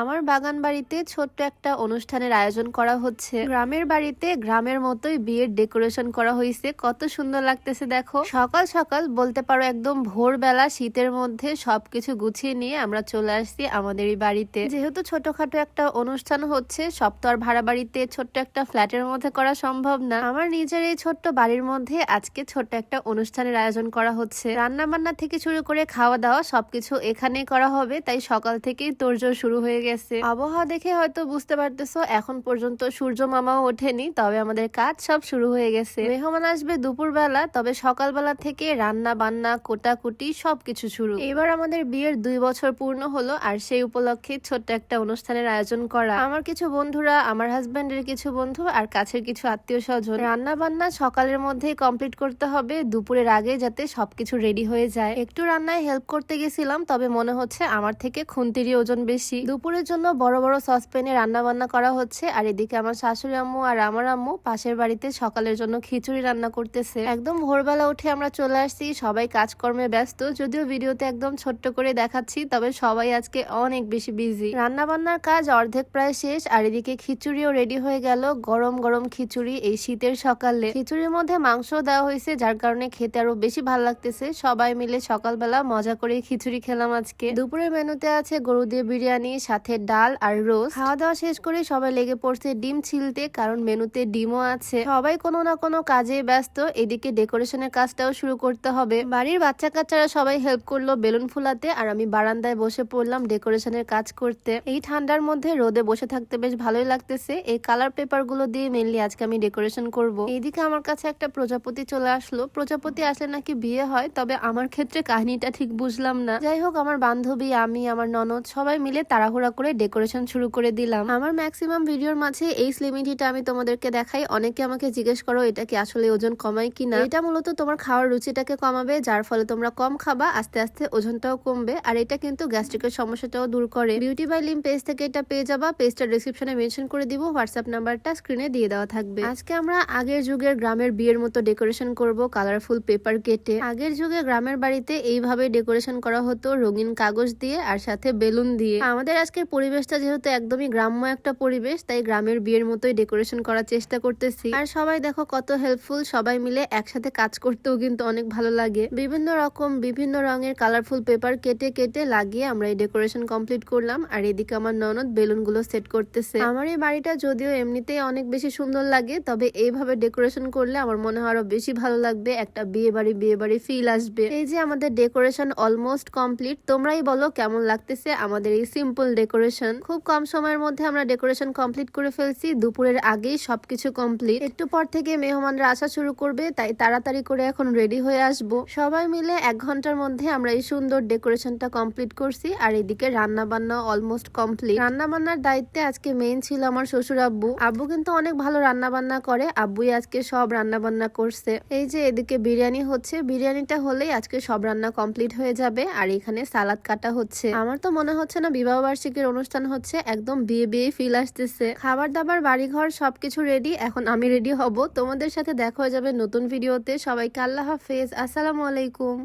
আমার বাগান বাড়িতে ছোট্ট একটা অনুষ্ঠানের আয়োজন করা হচ্ছে। গ্রামের বাড়িতে গ্রামের মতোই বিয়ের ডেকোরেশন করা হয়েছে কত সুন্দর লাগতেছে, দেখো। সকাল সকাল বলতে পারো একদম ভোরবেলা শীতের মধ্যে সবকিছু গুছিয়ে নিয়ে আমরা চলে আসছি আমাদের এই বাড়িতে। যেহেতু ছোটখাটো একটা অনুষ্ঠান হচ্ছে, সব তো আর ভাড়া বাড়িতে ছোট্ট একটা ফ্ল্যাটের মধ্যে করা সম্ভব না। আমার নিজের এই ছোট্ট বাড়ির মধ্যে আজকে ছোট্ট একটা অনুষ্ঠানের আয়োজন করা হচ্ছে। রান্না বান্না থেকে শুরু করে খাওয়া দাওয়া সবকিছু এখানেই করা হবে, তাই সকাল থেকেই তোড়জোড় শুরু হয়ে গেছে। আবহাওয়া দেখে হয়তো বুঝতে পারতেছো, এখন পর্যন্ত সূর্য মামাও ওঠেনি, তবে আমাদের কাজ সব শুরু হয়ে গেছে। মেহমান আসবে দুপুরবেলা, তবে সকালবেলা থেকে রান্না বান্না, কোটাকুটি সবকিছু শুরু। এবার আমাদের বিয়ের দুই বছর পূর্ণ হলো, আর সেই উপলক্ষে ছোট্ট একটা অনুষ্ঠানের আয়োজন করা। আমার কিছু বন্ধুরা, আমার হাজবেন্ডের কিছু বন্ধু, আর কাছের কিছু আত্মীয় স্বজন রান্না বান্না সকালের মধ্যেই কমপ্লিট করতে হবে, দুপুরের আগে যাতে সবকিছু রেডি হয়ে যায়। একটু রান্নায় হেল্প করতে গেছিলাম, তবে মনে হচ্ছে আমার থেকে খুন্তিরই ওজন বেশি। দুপুরের জন্য বড় বড় সসপ্যানে রান্না বান্না করা হচ্ছে। আর এদিকে আমার শাশুড়ি আম্মু আর আমার আম্মু পাশের বাড়িতে সকালের জন্য খিচুড়ি রান্না করতেছে। একদম ভোরবেলা উঠে আমরা চলে আসছি, সবাই কাজকর্মে ব্যস্ত। যদিও ভিডিওতে একদম ছোট্ট করে দেখাচ্ছি, তবে সবাই আজকে অনেক বেশি বিজি রান্না বান্নার কাজ অর্ধেক প্রায় শেষ, আর এদিকে খিচুড়িও রেডি হয়ে গেল, গরম গরম খিচুড়ি এই শীতের সকালে। খিচুড়ির মধ্যে মাংস দেওয়া হয়েছে, যার কারণে খেতে আরও বেশি ভালো লাগতেছে। সবাই মিলে সকালবেলা মজা করে খিচুড়ি খেলাম আজকে। দুপুরের মেনুতে আছে গরু দিয়ে বিরিয়ানি সাথে ডাল আর রোজ খাওয়া দাওয়া শেষ করে সবাই লেগে পড়ছে ডিম ছিলতে, কারণ মেনুতে ডিমও আছে। সবাই কোনো না কোনো কাজে ব্যস্ত, এদিকে ডেকোরেশনের কাজটাও শুরু করতে হবে। বাড়ির বাচ্চা কাচ্চারা সবাই হেল্প করল বেলুন ফুলাতে, আর আমি বারান্দায় বসে পড়লাম ডেকোরেশনের কাজ করতে। এই ঠান্ডার মধ্যে রোদে বসে থাকতে বেশ ভালোই লাগতেছে। এই কালার পেপারগুলো দিয়ে মেনলি আজকে আমি ডেকোরেশন করব। এইদিকে আমার কাছে একটা প্রজাপতি চলে আসলো। প্রজাপতি আসলে নাকি বিয়ে হয়, তবে আমার ক্ষেত্রে কাহিনীটা ঠিক বুঝলাম না। যাই হোক, আমার বান্ধবী, আমি, আমার ননদ সবাই মিলে তাড়াহুড়া করে ডেকোরেশন শুরু করে দিলাম। আমার ম্যাক্সিমাম ভিডিওর মাঝে এই স্লিমিটিটা আমি তোমাদেরকে দেখাই। অনেকে আমাকে জিজ্ঞেস করো, এটা কি আসলে ওজন কমায় কিনা এটা মূলত তোমার খাওয়ার রুচিটাকে কমাবে, যার ফলে তোমরা কম খাবা, আস্তে আস্তে ওজনটাও কমবে। আর এটা কিন্তু গ্যাস্ট্রিকের সমস্যাটাও দূর করে। বিউটি বাই লিম পেজ থেকে এটা পেয়ে যাবা। পেজটা ডিসক্রিপশনে মেনশন করে দিব হোয়াটসঅ্যাপ নাম্বারটা স্ক্রিনে দিয়ে দেওয়া থাকবে। আজকে আমরা আগের যুগের গ্রামের বিয়ের মতো ডেকোরেশন করব কালারফুল পেপার কেটে। আগের যুগে গ্রামের বাড়িতে এইভাবে ডেকোরেশন করা হতো, রঙিন কাগজ দিয়ে আর সাথে বেলুন দিয়ে। আমাদের আজকের পরিবেশটা যেহেতু একদমই গ্রাম্য একটা পরিবেশ, তাই গ্রামের বিয়ের মতোই ডেকোরেশন করার চেষ্টা করতেছি। আর সবাই দেখো কত হেল্পফুল সবাই মিলে একসাথে কাজ করতেও কিন্তু অনেক ভালো লাগে। বিভিন্ন রকম, বিভিন্ন রঙের কালারফুল পেপার কেটে কেটে লাগিয়ে আমরা এই ডেকোরেশন কমপ্লিট করলাম। আর এদিকে আমার ননদ বেলুনগুলো সেট করতেছে। আমার এই বাড়িটা যদিও এমনিতেই অনেক বেশি সুন্দর লাগে, তবে এইভাবে ডেকোরেশন করলে আমার মনে হয় আরও বেশি ভালো লাগবে, একটা বিয়ে বাড়ি বিয়ে বাড়ি ফিল আসবে। এই যে আমাদের ডেকোরেশন অলমোস্ট কমপ্লিট তোমরাই বলো কেমন লাগতেছে আমাদের এই সিম্পল ডেকোরেশন। খুব কম সময়ের মধ্যে আমরা ডেকোরেশন কমপ্লিট করে ফেলছি। দুপুরের আগেই সবকিছু কমপ্লিট। একটু পর থেকে মেহমানরা আসা শুরু করবে, তাই তাড়াতাড়ি করে এখন রেডি হয়ে আসব। সবাই মিলে এক ঘণ্টার মধ্যে আমরা এই সুন্দর ডেকোরেশনটা কমপ্লিট করছি আর এদিকে রান্না বান্না অলমোস্ট কমপ্লিট রান্না বান্নার দায়িত্বে আজকে মেইন ছিল আমার শ্বশুর আব্বু। আব্বু কিন্তু অনেক ভালো রান্না বান্না করে। আব্বুই আজকে সব রান্না বান্না করছে। এই যে এদিকে বিরিয়ানি হচ্ছে। বিরিয়ানিটা হলেই আজকে সব রান্না কমপ্লিট হয়ে যাবে। আর এখানে সালাদ কাটা হচ্ছে। আমার তো মনে হচ্ছে না বিবাহ বার্ষিকীর অনুষ্ঠান হচ্ছে একদম বিয়ে বিয়ে ফিল আসতেছে। খাবার দাবার বাড়িঘর সবকিছু রেডি এখন আমি রেডি হব। তোমাদের সাথে দেখা হয়ে যাবে নতুন ভিডিওতে সবাইকে আল্লাহ হাফেজ। আসসালামু আলাইকুম।